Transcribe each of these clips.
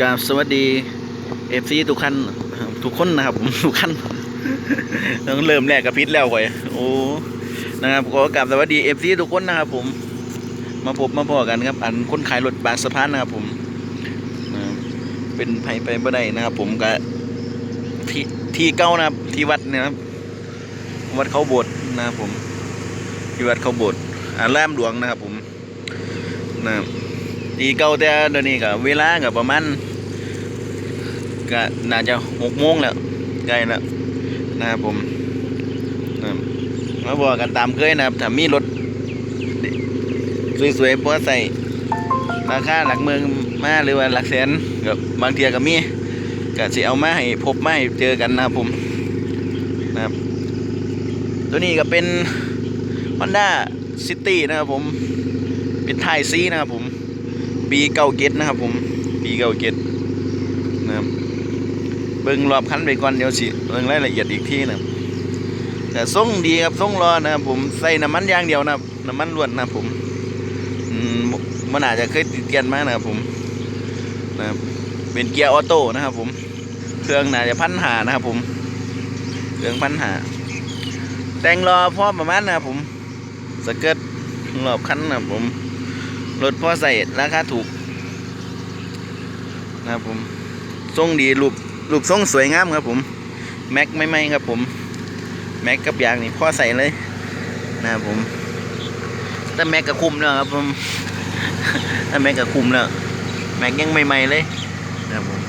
กราบสวัสดีเอฟซีทุกท่านทุกคนนะครับทุกท่านต้องเริ่มแรกกับพิษแล้วก่อยโอ้นะครับขอกราบสวัสดีเอฟซีทุกคนนะครับ ผม มาพบมาพอกันครับ อันคนขายรถบางสะพานนะครับผมเป็นไผไปบ่ได้นะครับ ผมก็ที่ที่เก้านะครับ ที่วัดเนยนะครับ วัดเขาโบสถ์นะครับผม ที่วัดเขาโบสถ์อ่าแรมหลวงนะครับ ผมนะครับตีเก่าแต่เดี๋ยวนี้ก็เวลาก็ประมาณ ก็น่าจะหกโมงแล้วใกล้แล้วนะครับผมนะครับมาบอกกันตามเคยนะครับถ้ามีรถสวยๆพอใส่ราคาหลักเมืองมาหรือว่าหลักแสนกับบางเทียก็มีก็สิเอามาให้พบมาให้เจอกันนะครับผมนะครับ ตัวนี้ก็เป็น Honda City นะครับผม เป็นไทยซีนะครับผม ปีเก้าเกตนะครับผม ปีเก้าเกตนะครับ บิ่งรอบคันไปก่อนเดี๋ยวสิเบิ่งรายละเอียดอีกทีนะแต่ทรงดีครับทรงรอนะครับผมใส่น้ำมันยางเดียวนะครับน้ำมันล้วนนะครับผมมันอาจจะเคยติดเกียนมานะครับผมนะครับเป็นเกียร์ออโต้นะครับผมเครื่องน่าจะพันหานะครับผมเครื่องพันหาแต่งรอพ่อประมาณนะครับผมสเกิร์ตรอบคันนะครับผมรถพ่อใส่ราคาถูกนะครับผมทรงดีรูป รูปทรงสวยงามครับผม แม็กไม่ไม่ครับผม แม็กกับยางนี่พ่อใส่เลยนะครับผมแต่แม็กกับคุมแล้วครับผมถ้าแม็กกับคุมแล้วแม็กยังไม่ใหม่ๆเลยนะครับผม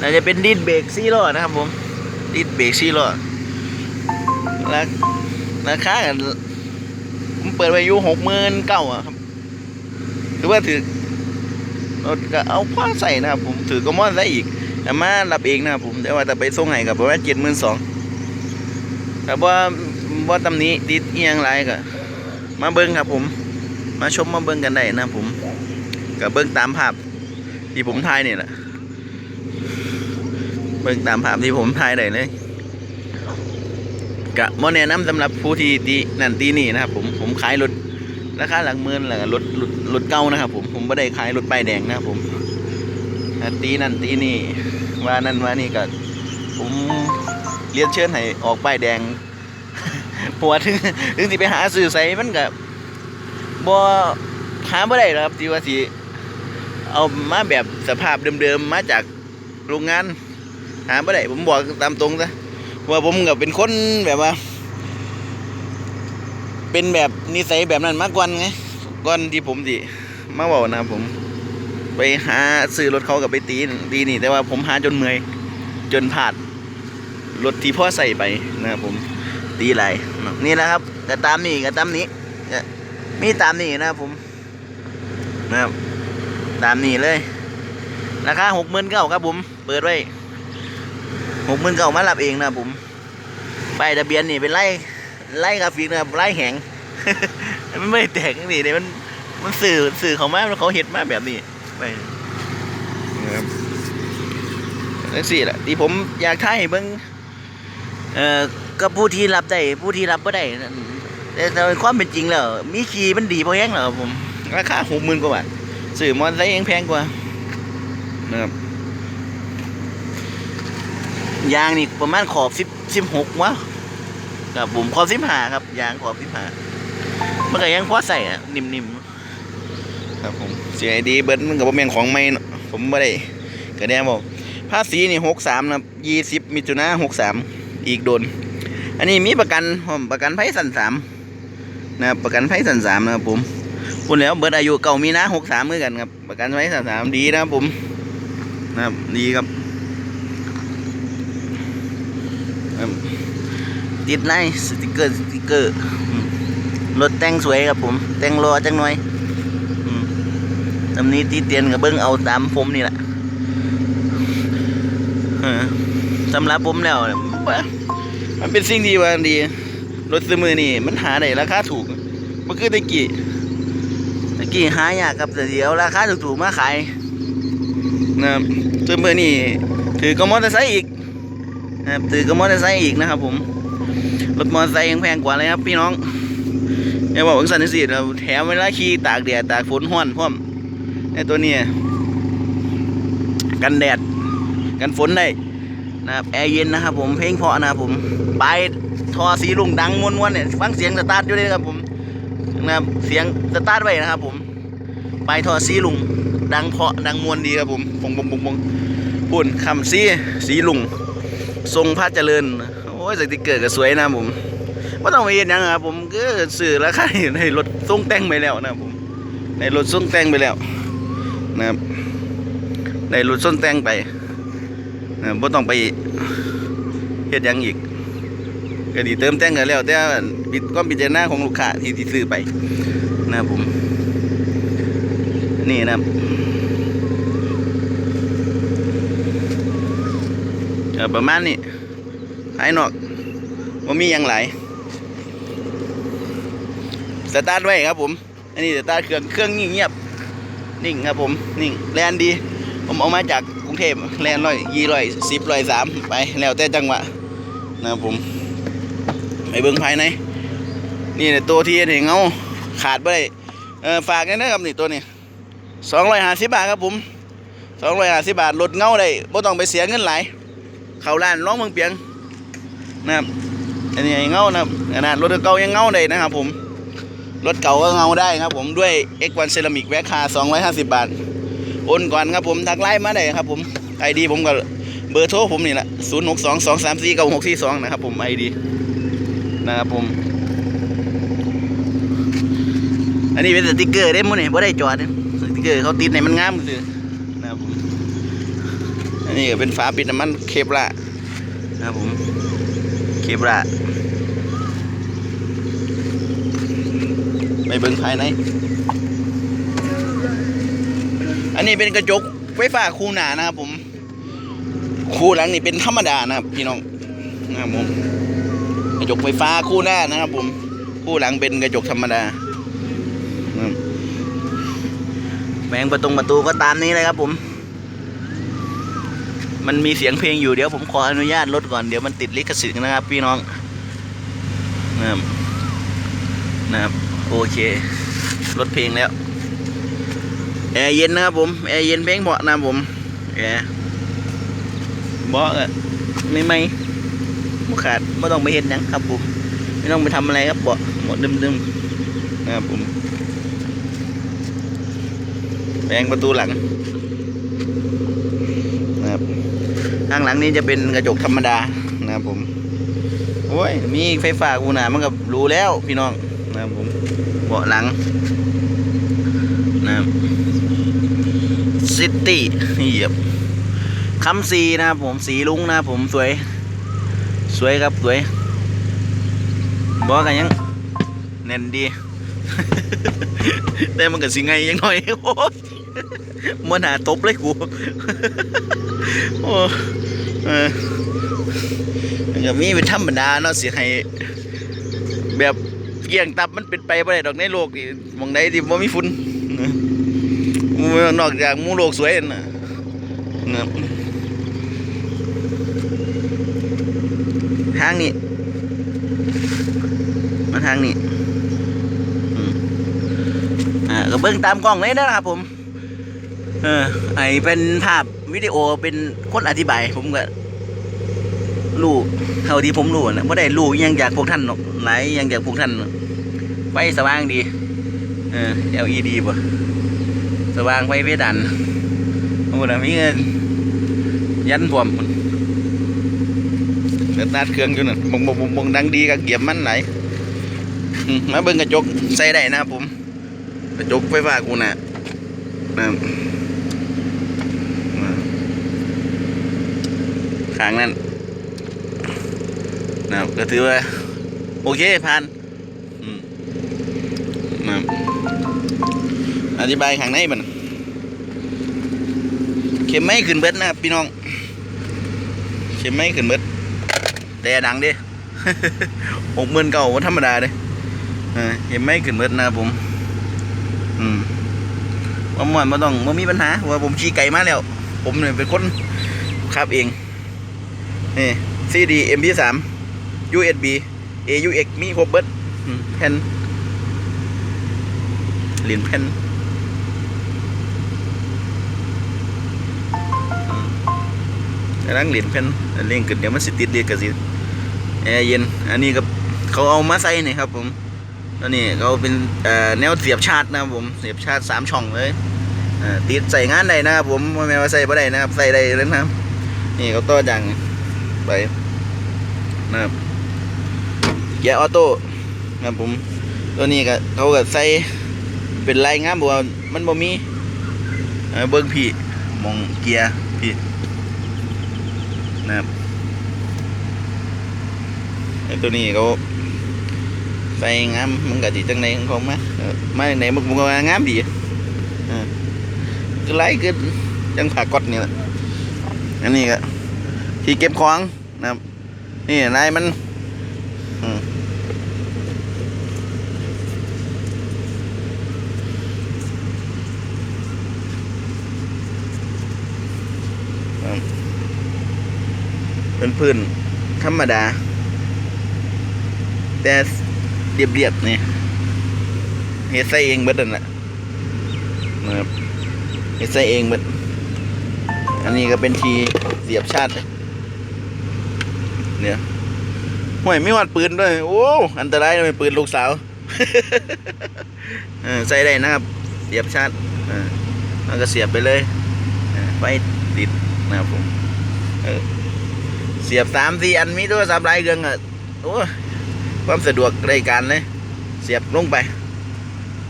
น่าจะเป็นดิสเบรกซี่ล้อนะครับผมดิสเบรกซี่ล้อราราคากันผมเปิดไว้อยู่หกหมื่นเก้าอะครับถือว่าถือรถก็เอาผ้าใส่นะครับผมถือกระมอนใส่อีก แต่มารับเองนะครับผมแต่ว่าแต่ไปส่งให้กับประมาณเจ็ดหมื่นสองแต่ว่าว่าตำหนี้ติดเอียงไรก็มาเบิ้งครับผม มาชมมาเบิ้งกันได้นะครับผมกับเบิ้งตามภาพที่ผมถ่ายนี่แหละเบิ้งตามภาพที่ผมถ่ายได้เลยกะโมแนะนำสำหรับผู้ที่ตีนั่นตีนี่นะครับผมผมขายรถราคาหลักหมื่นหละรถรถรถเก่านะครับผมผมไม่ได้ขายรถป้ายแดงนะครับผมตีนั่นตีนี่ ว่านั่นว่านี่ก็ผมเรียนเชิญให้ออกป้ายแดงเพราะว่าถึงถึงสิไปหาซื้อใส่มันก็บ่หาบ่ได้ครับที่ว่าสิเอามาแบบสภาพเดิมๆมาจากโรงงาน หาบ่ได้ผมบอกตามตรงซะว่าผมก็เป็นคนแบบว่า เป็นแบบนิสัยแบบนั้นมากกว่าไงก่อนที่ผมสิมาบอกนะผม ไปหาซื้อรถเขากับไปตีตีนี่ แต่ว่าผมหาจนเมื่อยจนพลาดรถที่พ่อใส่ไปนะครับผมตีไหลนี่แหละครับก็ตามนี่ก็ตามนี้มีตามนี่นะครับผมนะครับตามนี่เลยราคาหกหมื่นเก้าครับผมเปิดไว้หกหมื่นเก้ามารับเองนะผมใบทะเบียนนี่เป็นไล่ไล่กราฟิกนะครับไล่แหงมันไม่แตกนี่เนี่ยมันมันสื่อสื่อเขามาเขาเห็ดมาแบบนี้ ไปนะครับนั่นสิแหละที่ผมอยากถ่ายให้เบิ่งเอ่อก็ผู้ที่รับได้ผู้ที่รับก็ได้แต่ความเป็นจริงแล้วมีขี่มันดีพอแห้งแล้วครับผมราคาหกหมื่นกว่าบาทสื่อมอเตอร์ไซค์ยังแพงกว่านะครับยางนี่ประมาณขอบสิบสิบหกวะครับผมขอบสิบห้าครับยางขอบสิบห้ามันก็ยังพอใส่อะนิ่มๆครับผม เสียดีเบิร์ดมันกับแมงของไม่ผมไม่ได้กระแดงบอกภาษีนี่หกสามนะยี่สิบมิถุนาหกสามอีกโดน อันนี้มีประกันผมประกันไพ่สันสามนะประกันไพ่สันสามนะครับผมพูดแล้วเบิร์ดอายุเก่ามีนะหกสามเหมือนกันครับประกันไพ่สันสามดีนะครับผมนะครับดีครับติดไล่สติกเกอร์สติกเกอร์รถแต่งสวยครับผม แต่งรอจังหน่อย ตำนี้ตีเตียนกับเบิ้งเอาตามผมนี่แหละสำหรับผมแล้วมันเป็นสิ่งดีว่าดี รถซื้อมือนี่ มันหาได้ราคาถูกมันคือตะกี้ตะกี้หายากครับแต่เดียวราคาถูกๆมาขายนะครับซื้อมือนี่ถือก็มอเตอร์ไซค์อีกนะครับถือก็มอเตอร์ไซค์อีกนะครับ ผมรถมอเตอร์ไซค์ยังแพงกว่าเลยครับพี่น้องอย่าบอกว่าสันนิสิตเราแถมเวลาขี่ตากแดดตากฝนห้อนพร้อม ไอตัวนี้กันแดด กันฝนได้นะครับแอร์เย็นนะครับผมเพลงเพาะนะครับผมปทอสีลุงดังม้วนๆเนี่ยฟังเสียงสตาร์ทอยู่เลยครับผมนะครับเสียงสตาร์ทไว้นะครับผมปทอสีลุงดังเพาะดังมวนดีครับผมปงปงปงปงปุ่นคำซีสีลุงทรงพระเจริญโอ้ยสติเกอร์ก็สวยนะครับผมไม่ต้องไปเห็นยังครับผมก็สื่อราคาในรถทรงแต่งไปแล้วนะครับผมในรถทรงแต่งไปแล้ว นะครับในรถทรงแตงไปเอ่อบ่ต้องไปเฮ็ดยังอีกก็ดีเติมแตงกันแล้วแต่ปิดความพิจารณาของลูกค้าที่ที่ซื้อไปนะครับผม นี่นะครับเออประมาณนี้ภายนอกว่ามีหยังหลายสตาร์ทไว้ครับผม อันนี้สตาร์ทเครื่องเครื่องเงียบ นิ่งครับผมนิ่งแลนดี ผมเอามาจากกรุงเทพแลนร้อยยี่ร้อยสิบร้อยสามไปแล้วแต่จังหวะนะครับผมไปเบิ่งภายในนี่แหละตัวที่เห็นเงาขาดไปได้เออฝากกันนะครับนี่ตัวนี้สองร้อยห้าสิบบาทครับผมสองร้อยห้าสิบบาทลดเงาได้ไม่ต้องไปเสียเงินหลายเข้าร้านร้องเมืองเปียงนะครับอันนี้เงานะครับขนาดรถเก่ายังเงาได้นะครับผม รถเก่าก็เงาได้ครับผมด้วย X1 Ceramic แวคคา250 บาท โอนก่อนครับผมทักไลน์มาได้ครับผมไอดีผมก็เบอร์โทรผมนี่แหละศูนย์หกสองสองสามสี่เก้าหกสี่สองนะครับผมไอดีนะครับผม อันนี้เป็นสติกเกอร์ได้มั้งเนี่ยบ่ได้จอดนี่ยสติกเกอร์เขาติดในมันงามคือนะครับผมอันนี้เป็นฝาปิดน้ำมันเคปลานะครับผมเคปลา ไปเบิ่งภายใน อันนี้เป็นกระจกไฟฟ้าคู่หนานะครับผม คู่หลังนี่เป็นธรรมดานะครับพี่น้องนะครับผมกระจกไฟฟ้าคู่หน้านะครับผม คู่หลังเป็นกระจกธรรมดาแมงประตูประตูก็ตามนี้เลยครับผม มันมีเสียงเพลงอยู่เดี๋ยวผมขออนุญาตลดก่อนเดี๋ยวมันติดลิขสิทธิ์นะครับพี่น้องนะครับ นะครับ โอเคลดเพลงแล้วแอร์เย็นนะครับผมแอร์เย็นเพลงเบาะนะผมแอร์เบาะอะไม่ไม่ไม่ขาดไม่ต้องไปเห็นยังครับผมไม่ต้องไปทำอะไรครับเบาะเบาะดึมๆนะครับผมแปลงประตูหลังนะครับข้างหลังนี้จะเป็นกระจกธรรมดานะครับผมโอ้ยมีไฟฟ้ากูหนามันก็รู้แล้วพี่น้อง นะครับผมเบาะหลังนะครับซิตี้เหยียบคำสีนะครับผมสีลุงนะครับผมสวย สวยครับสวยบอกกันยังแน่นดี แต่มันก็สิไงยังหน่อยโอ้มันหาตบเลยกูโอ้เออมันก็มีเป็นธรรมดาเนาะสิให้แบบ เกี่ยงตับมันเป็นไปบ่ได้ดอกในโลกนี่มองใดที่บ่มีฝุ่นนอกจากมูโลกสวยนะนะทางนี้มาทางนี้อ่าก็เบิ่งตามกล้องเลยนะครับผม เออไอเป็นภาพวิดีโอเป็นคนอธิบายผมก็ รู้เท่าที่ผมรู้นะไม่ได้รู้ยังจากพวกท่านหรอกหลายอิหยังจากพวกท่านไฟสว่างดีเออ LED ป่ะสว่างไฟเพดานโอ้โหมีเงินยันพวมเดือดนาดเครื่องอยู่นั่นบงบงบงบงดังดีกับเกียบมันไหลายอืมาเบิ่งกระจกใส่ได้นะผมกระจกไฟฟ้ากูน่ะนะครับอ่าข้างนั้น นะครับก็ถือว่า โอเคผ่านอืมนะอธิบายข้างในมันเข็มไม่ขึ้นเบิดนะครับพี่น้อง เข็มไม่ขึ้นเบิดแต่ดังดิหกหมื่นเก่าธรรมดาเด้เข็มไม่ขึ้นเบิดนะผม อืมว่ามันไม่ต้องไม่มีปัญหาว่าผมขี่ไก่มาแล้ว ผมเนี่ยเป็นคนขับเองนี่ CD MP3 USB AUX มีครบเบิดอืมแผ่นเหรียญแผ่นอืมกำลังเล่นแผ่นเร่งขึ้นเดี๋ยวมันสิติดเดียกสิแอร์เย็น อันนี้ก็เขาเอามาใส่นี่ครับผมแล้วนี่เขาเป็นเอ่อแนวเสียบชาร์จนะครับผมเสียบชาร์จสามช่องเลยเอ่อติดใส่งานได้นะครับผมไม่แม่นว่าใส่บ่ได้นะครับใส่ได้เลยนะครับนี่เขาต่อจังไปนะครับ เกียร์ออโต้นะครับผมตัวนี้ก็เขาก็ใส่เป็นลายงามบอกว่ามันบ่มีเบิ้งพี่มองเกียร์พี่นะครับตัวนี้เขาใส่งามมันก็ดีจังไหนของเขามามาไหนมันก็ว่างามดีออคือไล่คือจังผ่ากดนี่แหละอันนี้ก็ที่เก็บของนะครับนี่นายมันอืม เป็นพื้นธรรมดา แต่เรียบๆนี่เฮ็ดใส่เองเบิดนั่นแหละนะครับเฮ็ดใส่เองเบิดอันนี้ก็เป็นทีเสียบชาติ เนี่ยห่วยไม่วัดปืนด้วย โอ้อันตรายเลยปืนลูกสาวอใส่ได้นะครับ เสียบชาติออแล้วก็เสียบไปเลยไฟติดนะครับผมเออ เสียบสามสี่อันมีโทรศัพท์หลายเครื่องอะโอ้ความสะดวกรายการเลย เสียบลงไป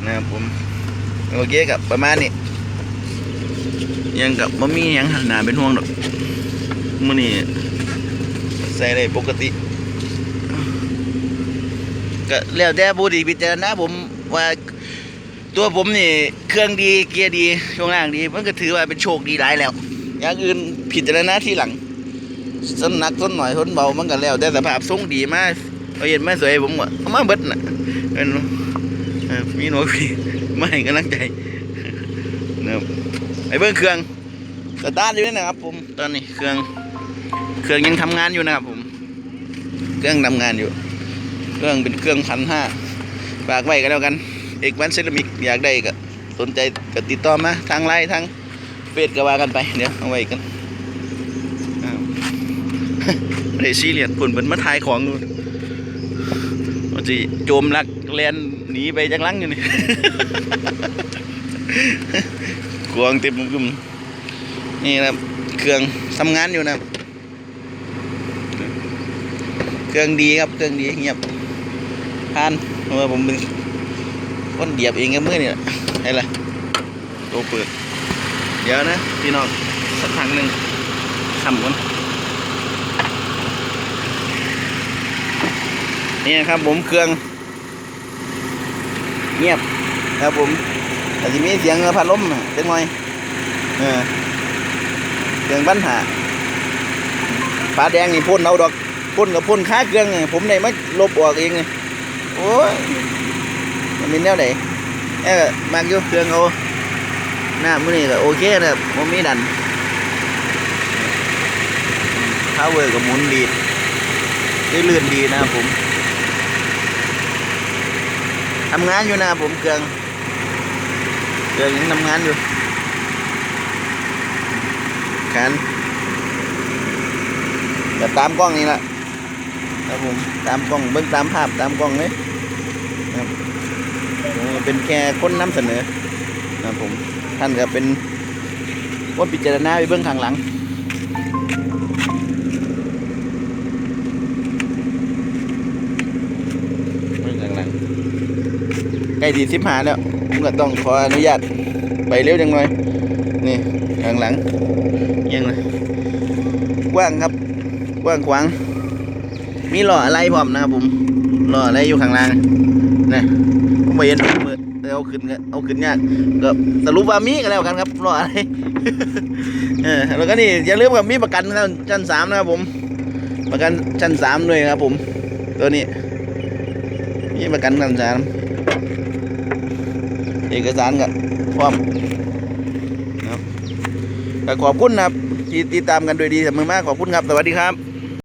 นะครับผมโอเคกับประมาณนี้ยังกับบ่มียังหนาเป็นห่วงดอกมื้อนี้ใส่ได้ปกติก็แล้วแต่ผู้ที่พิจารณาผมว่าตัวผมนี่เครื่องดีเกียร์ดีช่วงล่างดี มันก็ถือว่าเป็นโชคดีหลายแล้ว อย่างอื่นพิจารณาที่หลัง ส้นหนักส้นหน่อยส้นเบามันก็แล้ว แต่สภาพทรงดีมากเอาเย็นมาสวยผมว่าเอามาเบิดน่ะเอ็นมีหนูพี่ไม่ให้กำลังใจนะครับไอ้เบิ้งเครื่องสตาร์ทอยู่นี่นะครับ ผมตอนนี้เครื่องเครื่องยังทำงานอยู่นะครับ ผม เครื่องทำงานอยู่ เครื่องเป็นเครื่องพันห้าฝากไว้กันแล้วกัน เอกวันเซรามิกอยากได้ก็สนใจก็ติดต่อมาทางไลน์ทางเฟซก็ว่ากันไปเดี๋ยวเอาไว้กัน ไม่ได้ซีเรียสผลเป็นมาทายของอยู่มันสิโจมลักแลนหนีไปจังลังอยู่นี่กวงเต็มกึมนี่นะเครื่องทำงานอยู่นะเครื่องดีครับเครื่องดีเงียบผ่านเพราะว่าผมเป็นคนเหยียบเองกับมือนี่แหละให้ละตัวเปิด เดี๋ยวนะ พี่น้องสักครั้งหนึ่งทำก่อน นี่ครับผมเครื่อง เงียบครับผมแต่จะมีเสียงพัดลมเล็กน้อยเออเครื่องปัญหาฟ้าแดงนี่พ่นเอาดอกพ่นกับพ่นค้าเครื่องไงผมได้มาลบออกเองไงโอ้ยมันเป็นแนวไหนเออมากอยู่เครื่องเอาหน้ามือนี่ก็โอเคนะผมมีดันพาวเวอร์ก็หมุนดีได้เลื่อนดีนะครับผม ทำงานอยู่นะผมเครื่องเครื่องยังทำงานอยู่กันแบบตามกล้องนี่แหละครับผมตามกล้องเบิ้งตามภาพตามกล้องเลยนะครับเป็นแค่คนนำเสนอนะผมท่านก็เป็นคนพิจารณาไปเบื้องข้างหลัง เบื้องข้างหลัง ใก ล้ดีสิบหาแล้วผมก็ต้องขออนุญาตไปเร็วจังหน่อย นี่ข้างหลังยังเลยกว้างครับ กว้างขวาง มีหล่ออะไรพร้อมนะครับผมหล่ออะไรอยู่ข้างล่างนะผมไปเห็นมือเอาขึ้นเอาขึ้นยากก็สรุปว่ามีกันแล้วกันครับหล่ออะไรเออแล้วก็นี่อย่าลืมกับมีประกันนะครับชั้นสามนะครับผม ประกันชั้นสามด้วยครับผม ตัวนี้ มีประกันชั้นสาม เอกสารกับพร้อมนะครับขอบคุณนะครับที่ติดตามกันโดยดีเสมอมากขอบคุณครับ สวัสดีครับ